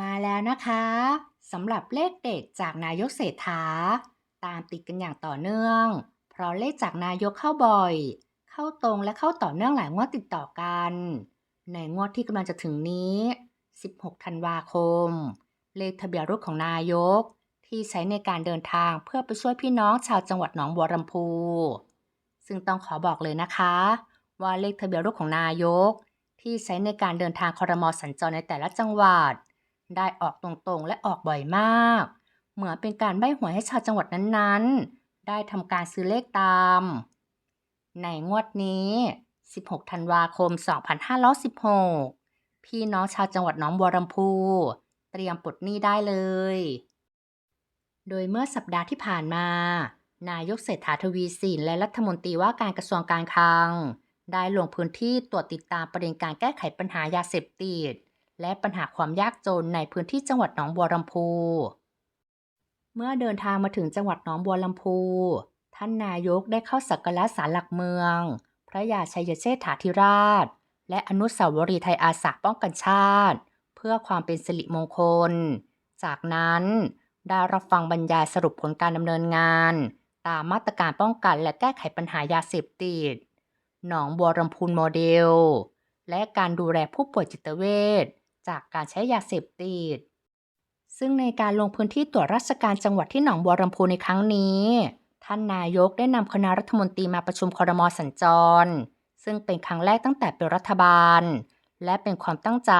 มาแล้วนะคะสำหรับเลขเด็ดจากนายกเศรษฐา ตามติดกันอย่างต่อเนื่อง เพราะเลขจากนายกเข้าบ่อย เข้าตรงและเข้าต่อเนื่องหลายงวดติดต่อกัน ในงวดที่กำลังจะถึงนี้ 16 ธันวาคม เลขทะเบียนรถของนายก ที่ใช้ในการเดินทางเพื่อไปช่วยพี่น้องชาวจังหวัดหนองบัวลำพู ซึ่งต้องขอบอกเลยนะคะ ว่าเลขทะเบียนรถของนายก ที่ใช้ในการเดินทางคอรมอสัญจรในแต่ละจังหวัด ได้ออกตรงๆ และออกบ่อยมาก เหมือนเป็นการใบ้หวยให้ชาวจังหวัดนั้นๆ ได้ทำการซื้อเลขตาม ในงวดนี้ 16 ธันวาคม 2516 พี่น้องชาวจังหวัดหนองบัวลำพู เตรียมปลดหนี้ได้เลย โดยเมื่อสัปดาห์ที่ผ่านมา นายกเศรษฐาทวีสินและรัฐมนตรีว่าการกระทรวงการคลัง ได้ลงพื้นที่ตรวจติดตามประเด็นการแก้ไขปัญหายาเสพติด และปัญหาความยากจนในพื้นที่จังหวัดหนองบัวลำพู เมื่อเดินทางมาถึงจังหวัดหนองบัวลำพู ท่านนายกได้เข้าสักการะศาลหลักเมือง พระยาชัยเชษฐาธิราช และอนุสาวรีย์ไทยอาสาป้องกันชาติ เพื่อความเป็นสิริมงคล จากนั้นได้รับฟังบรรยายสรุปผลการดำเนินงาน ตามมาตรการป้องกันและแก้ไขปัญหายาเสพติด หนองบัวลำพูโมเดล และการดูแลผู้ป่วยจิตเวช จากการใช้ยาเสพติด ซึ่งในการลงพื้นที่ตรวจราชการจังหวัดที่หนองบัวลำพูในครั้งนี้ ท่านนายกได้นำคณะรัฐมนตรีมาประชุมคอรมอสัญจร ซึ่งเป็นครั้งแรกตั้งแต่เป็นรัฐบาล และเป็นความตั้งใจ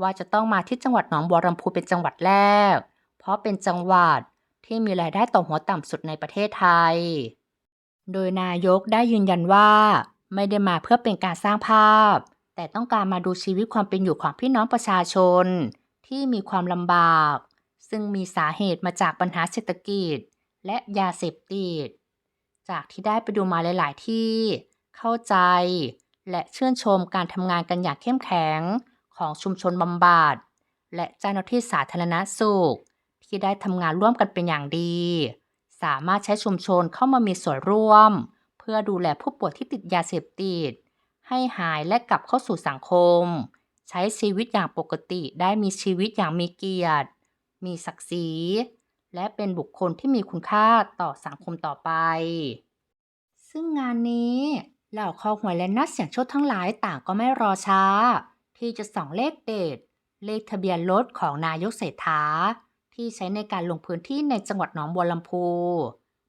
ว่าจะต้องมาที่จังหวัดหนองบัวลำพูเป็นจังหวัดแรก เพราะเป็นจังหวัดที่มีรายได้ต่อหัวต่ำสุดในประเทศไทย โดยนายกได้ยืนยันว่า ไม่ได้มาเพื่อเป็นการสร้างภาพ แต่ต้องการมาดูชีวิตความเป็นอยู่ของพี่น้องประชาชน ที่มีความลำบาก ซึ่งมีสาเหตุมาจากปัญหาเศรษฐกิจ และยาเสพติด จากที่ได้ไปดูมาหลาย ๆ ที่ เข้าใจ และชื่นชมการทำงานกันอย่างเข้มแข็งของชุมชนบำบัดและเจ้าหน้าที่สาธารณสุข ที่ได้ทำงานร่วมกันเป็นอย่างดี สามารถใช้ชุมชนเข้ามามีส่วนร่วม เพื่อดูแลผู้ป่วยที่ติดยาเสพติด ให้หายและกลับเข้าสู่สังคม ใช้ชีวิตอย่างปกติได้มีชีวิตอย่างมีเกียรติ มีศักดิ์ศรี และเป็นบุคคลที่มีคุณค่าต่อสังคมต่อไป ซึ่งงานนี้เหล่าคอหวยและนักเสี่ยงโชคทั้งหลายต่างก็ไม่รอช้า ที่จะส่องเลขเด็ดเลขทะเบียนรถของนายกเศรษฐา ที่ใช้ในการลงพื้นที่ในจังหวัดหนองบัวลำพู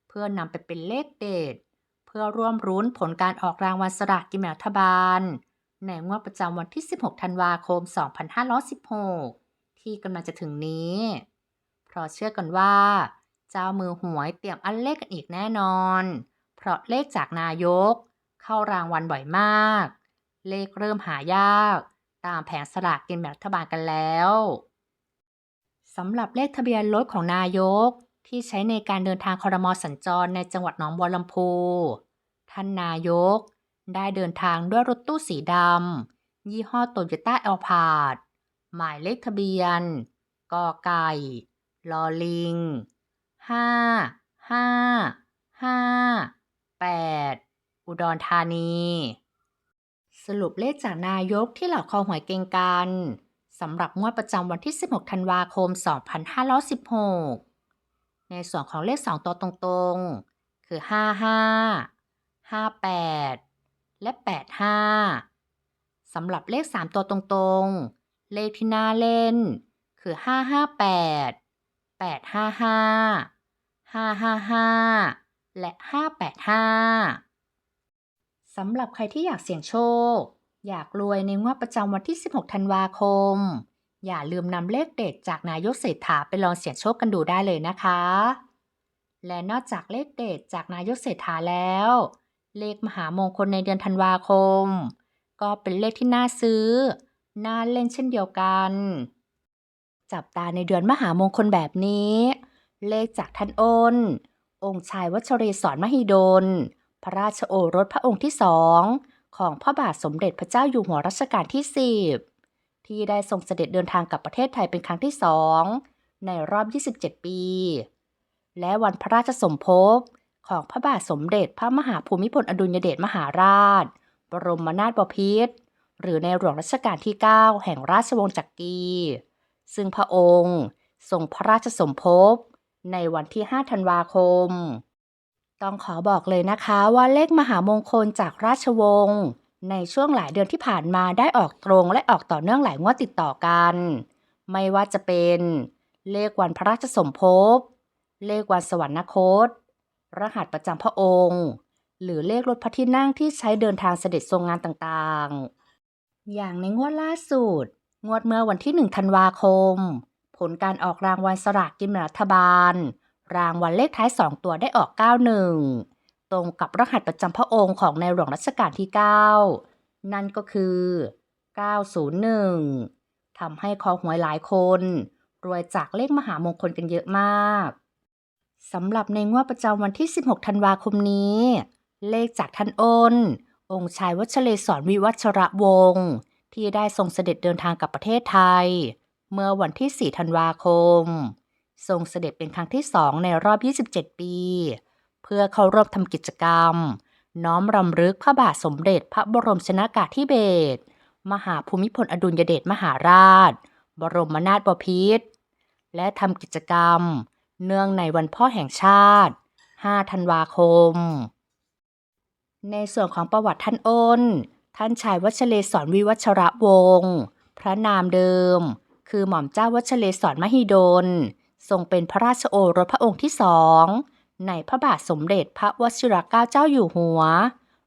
เพื่อนำไปเป็นเลขเด็ด พื่อร่วมรุ้นผลการออกรางวัลสลากกินแบ่งรัฐบาล ในงวดประจำวันที่ 16 ธันวาคม 2516 ที่กำลังจะถึงนี้ เพราะเชื่อกันว่า เจ้ามือหวยเตรียมอันเลขกันอีกแน่นอน เพราะเลขจากนายก เข้ารางวัลบ่อยมาก เลขเริ่มหายาก ตามแผงสลากกินแบ่งรัฐบาลกันแล้วสำหรับเลขทะเบียนรถของนายก ที่ใช้ในการเดินทางคอรมอสัญจรในจังหวัดหนองบัวลำพู ท่านนายก ได้เดินทางด้วยรถตู้สีดำ ยี่ห้อโตโยต้าเอลพาดหมายเลขทะเบียน กอไก่ ลอลิง ห้า ห้า ห้า แปด อุดรธานี สรุปเลขจากนายกที่เหล่าคอหวยเก่งกันสำหรับงวดประจำวันที่ 16 ธันวาคม 2516 ในส่วนของเลข 2 ตัวตรงๆ คือ 55 58 และ 85 สำหรับเลข 3 ตัวตรงๆ เลขที่น่าเล่น คือ 558 855 555 และ 585 สำหรับใครที่อยากเสี่ยงโชค อยากรวยในงวดประจำวันที่ 16 ธันวาคม อย่าลืมนำเลขเด็ดจากนายกเศรษฐาไปลองเสี่ยงโชคกันดูได้เลยนะคะ และนอกจากเลขเด็ดจากนายกเศรษฐาแล้ว เลขมหามงคลในเดือนธันวาคม ก็เป็นเลขที่น่าซื้อ น่าเล่นเช่นเดียวกัน จับตาในเดือนมหามงคลแบบนี้ เลขจากท่านอ้นองค์ชายวัชเรศรมหิดล พระราชโอรสพระองค์ที่สองของพระบาทสมเด็จพระเจ้าอยู่หัวรัชกาลที่10 ที่ได้ทรงเสด็จเดินทางกลับประเทศไทยเป็นครั้งที่สองในรอบ 27 ปี และวันพระราชสมภพของพระบาทสมเด็จพระมหาภูมิพลอดุลยเดชมหาราช บรมนาถบพิตรหรือในหลวงรัชกาลที่ 9 แห่งราชวงศ์จักรีซึ่งพระองค์ทรงพระราชสมภพในวันที่ 5 ธันวาคม ต้องขอบอกเลยนะคะว่าเลขมหามงคลจากราชวงศ์ ในช่วงหลายเดือนที่ผ่านมาได้ออกตรงและออกต่อเนื่องหลายงวดติดต่อกัน ไม่ว่าจะเป็นเลขวันพระราชสมภพ เลขวันสวรรคต รหัสประจำพระองค์ หรือเลขรถพระที่นั่งที่ใช้เดินทางเสด็จทรงงานต่างๆ อย่างในงวดล่าสุด งวดเมื่อวันที่1ธันวาคม ผลการออกรางวัลสลากกินแบ่งรัฐบาล รางวัลเลขท้าย 2 ตัวได้ออก 91 ตรงกับรหัสประจำพระองค์ของในหลวงรัชกาลที่ 9 นั่นก็คือ 901 ทำให้คอหวยหลายคน รวยจากเลขมหามงคลกันเยอะมากสำหรับในงวดประจำวันที่ 16 ธันวาคมนี้ เลขจากท่านอ้น องค์ชายวัชเลศรวิวัชระวงศ์ที่ได้ทรงเสด็จเดินทางกับประเทศไทย เมื่อวันที่ 4 ธันวาคม ทรงเสด็จเป็นครั้งที่สองในรอบ 27 ปี พื่อเข้าร่วมทำกิจกรรม น้อมรำลึกพระบาทสมเด็จพระบรมชนากาธิเบศรมหาภูมิพลอดุลยเดชมหาราช บรมนาถบพิตรและทำกิจกรรม เนื่องในวันพ่อแห่งชาติ 5 ธันวาคม ในส่วนของประวัติท่านอ้น ท่านชายวัชเลศรวิวัชระวงศ์พระนามเดิม คือหม่อมเจ้าวัชเลศรมหิดล ทรงเป็นพระราชโอรสพระองค์ที่สอง ในพระบาทสมเด็จพระวชิรเกล้าเจ้าอยู่หัว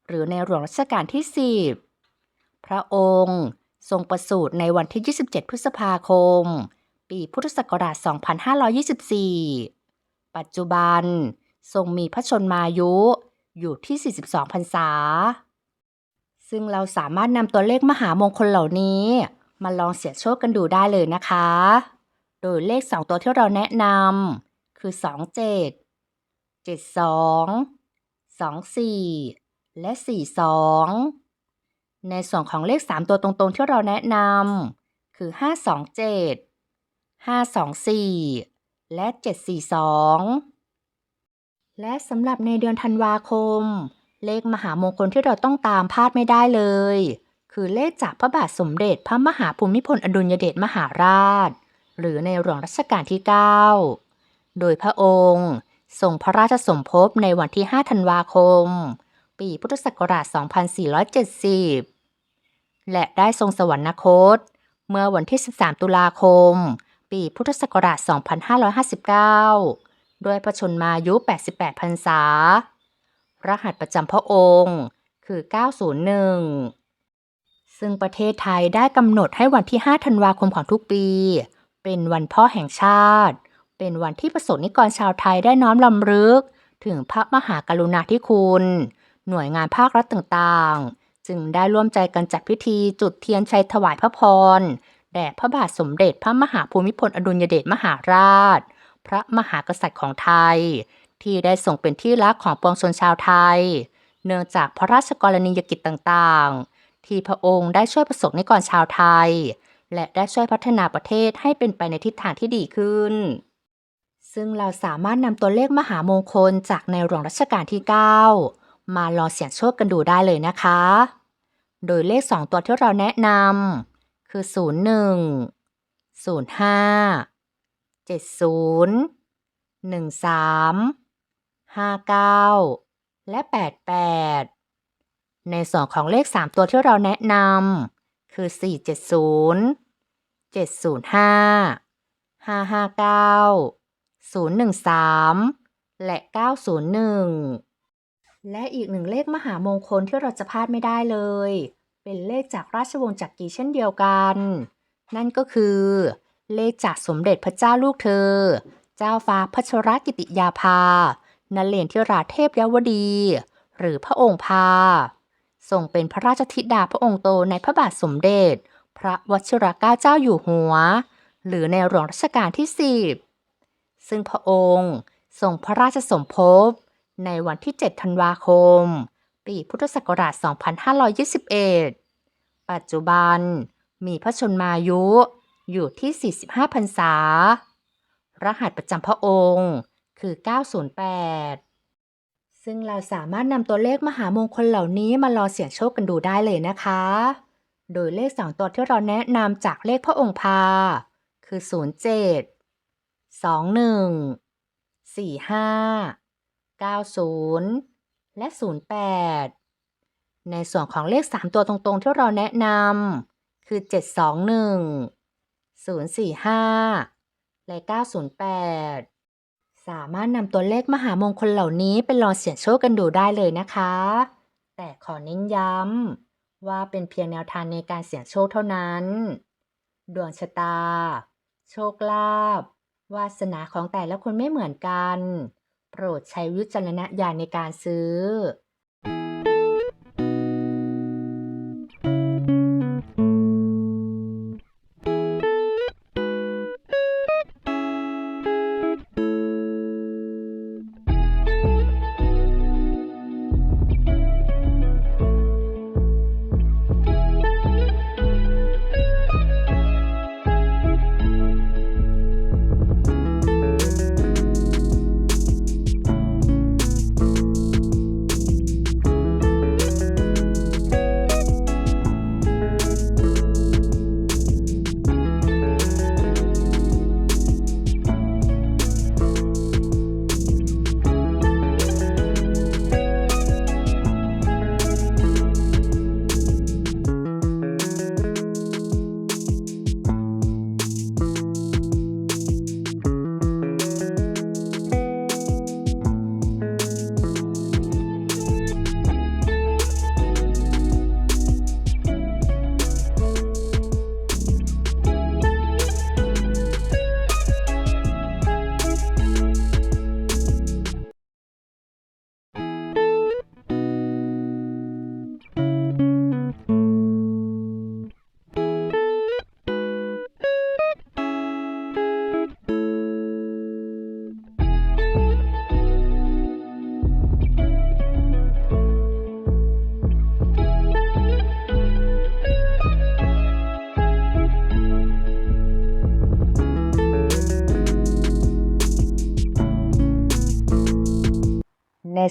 หรือในหลวงรัชกาลที่ 10 พระองค์ทรงประสูติในวันที่ 27 พฤษภาคม ปีพุทธศักราช 2524 ปัจจุบันทรงมีพระชนมายุอยู่ที่ 42 พรรษา ซึ่งเราสามารถนำตัวเลขมหามงคลเหล่านี้ มาลองเสี่ยงโชคกันดูได้เลยนะคะ โดยเลข 2 ตัวที่เราแนะนำคือ 27 72 24และ42ในส่วนของเลข3ตัวตรงๆ ที่เราแนะนำคือ527 524และ742และสำหรับในเดือนธันวาคม เลขมหามงคลที่เราต้องตามพลาดไม่ได้เลย คือเลขจากพระบาทสมเด็จพระมหาภูมิพลอดุลยเดชมหาราช หรือในหลวงรัชกาลที่ 9 โดยพระองค์ ทรงพระราชสมภพในวันที่ 5 ธันวาคม ปีพุทธศักราช 2470 และได้ทรงสวรรคต เมื่อวันที่ 13 ตุลาคม ปีพุทธศักราช 2559 ด้วยพระชนมายุ 88 พรรษา รหัสประจำพระองค์คือ 901ซึ่งประเทศไทยได้กำหนดให้วันที่ 5 ธันวาคมของทุกปี เป็นวันพ่อแห่งชาติ เป็นวันที่ประสบนิกรชาวไทยได้น้อมรำลึก ถึงพระมหากรุณาธิคุณ หน่วยงานภาครัฐต่างๆ จึงได้ร่วมใจกันจัดพิธีจุดเทียนชัยถวายพระพร แด่พระบาทสมเด็จพระมหาภูมิพลอดุลยเดชมหาราช พระมหากษัตริย์ของไทย ที่ได้ส่งเป็นที่รักของปวงชนชาวไทย เนื่องจากพระราชกรณียกิจต่างๆ ที่พระองค์ได้ช่วยประสบนิกรชาวไทย และได้ช่วยพัฒนาประเทศให้เป็นไปในทิศทางที่ดีขึ้น ซึ่งเราสามารถนำตัวเลขมหามงคลจากในหลวงรัชกาลที่ 9 มาลองเสี่ยงโชคกันดูได้เลยนะคะ โดยเลข 2 ตัวที่เราแนะนำคือ 01 05 70 13 59 และ 88 ในส่วนของเลข 3 ตัวที่เราแนะนำคือ 470 705 559 013 และ 901 และอีกหนึ่งเลขมหามงคลที่เราจะพลาดไม่ได้เลย เป็นเลขจากราชวงศ์จักรีเช่นเดียวกัน นั่นก็คือ เลขจากสมเด็จพระเจ้าลูกเธอ เจ้าฟ้าพัชรกิติยาภานเลนทิราเทพยวดี หรือพระองค์พาทรงเป็นพระราชธิดาพระองค์โตในพระบาทสมเด็จ พระวชิรเกล้าเจ้าอยู่หัว หรือในหลวงรัชกาลที่10 ซึ่งพระองค์ทรงพระราชสมภพในวันที่ 7 ธันวาคม ปีพุทธศักราช 2521 ปัจจุบันมีพระชนมายุอยู่ที่ 45 พรรษา รหัสประจำพระองค์คือ 908 ซึ่งเราสามารถนำตัวเลขมหามงคลเหล่านี้มารอเสี่ยงโชคกันดูได้เลยนะคะ โดยเลข2ตัวที่เราแนะนำจากเลขพระองค์พา คือ 07 21 45 90และ08ในส่วนของเลข3ตัวตรงๆ ที่เราแนะนำคือ721 045และ908สามารถนำตัวเลขมหามงคลเหล่านี้ไปลองเสี่ยงโชคกันดูได้เลยนะคะ แต่ขอเน้นย้ำว่าเป็นเพียงแนวทางในการเสี่ยงโชคเท่านั้น ดวงชะตา โชคลาภ วาสนาของแต่ละคนไม่เหมือนกัน โปรดใช้วิจารณญาณในการซื้อ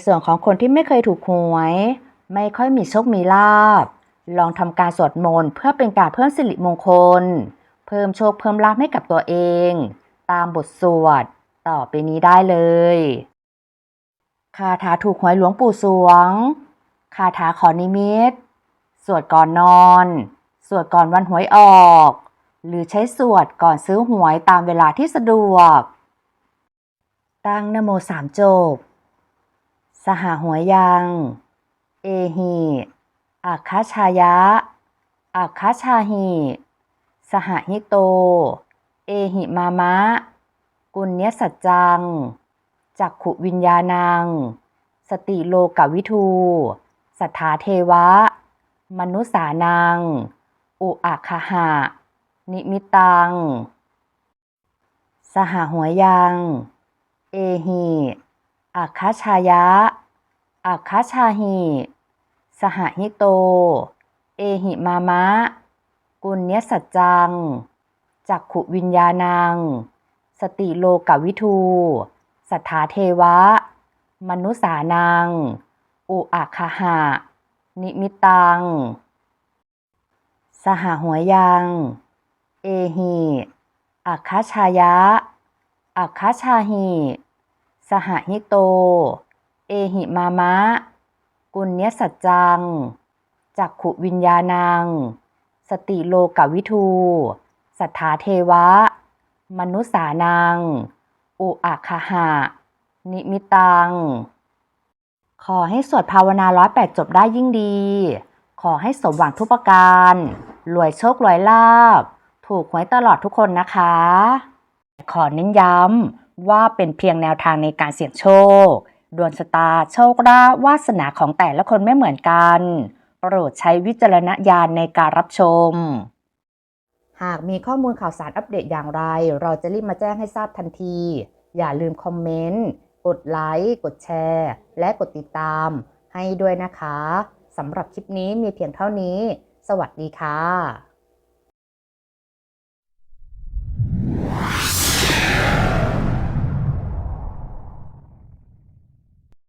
ส่วนของคนที่ไม่เคยถูกหวย ไม่ค่อยมีโชคมีลาบ ลองทำการสวดมนต์เพื่อเป็นการเพิ่มสิริมงคล เพิ่มโชคเพิ่มลาภให้กับตัวเอง ตามบทสวด ต่อไปนี้ได้เลยคาถาถูกหวยหลวงปู่สวง คาถาขอนิมิต สวดก่อนนอน สวดก่อนวันหวยออก หรือใช้สวดก่อนซื้อหวยตามเวลาที่สะดวก ตั้งนโมสามจบ สหหัวยัง เอหิอัคคชายะอัคคชาหิสหหิโต เอหิมามะ กุณเนสัจจัง จักขุวิญญาณัง สติโลกวิทูสัทธาเทวะ มนุษานัง อุอาคหะ นิมิตัง สหหัวยัง เอหิ อัคคชายะอัคคชาหิ สหหิโต เอหิมามะ กุณเนสัจจัง จักขุวิญญาณัง สติโลกวิทู สัทธาเทวะ มนุษานัง อุอาคหะ นิมิตัง สหหัวยัง เอหิอัคคชายะอัคคชาหิ สหหิโต เอหิมามะ กุณเนยสัจจัง จักขุวิญญาณัง สติโลกวิทูสัทธาเทวะ มนุษานัง อุอาคหะ นิมิตัง ขอให้สวดภาวนาร้อยแปดจบได้ยิ่งดี ขอให้สมหวังทุกประการ รวยโชครวยลาบ ถูกหวยตลอดทุกคนนะคะ ขอเน้นย้ำ ว่าเป็นเพียงแนวทางในการเสี่ยงโชค ดวงชะตาโชคลาภวาสนาของแต่ละคนไม่เหมือนกัน โปรดใช้วิจารณญาณในการรับชม หากมีข้อมูลข่าวสารอัปเดตอย่างไร เราจะรีบมาแจ้งให้ทราบทันที อย่าลืมคอมเมนต์ กดไลค์ กดแชร์ และกดติดตาม ให้ด้วยนะคะสำหรับคลิปนี้มีเพียงเท่านี้ สวัสดีค่ะ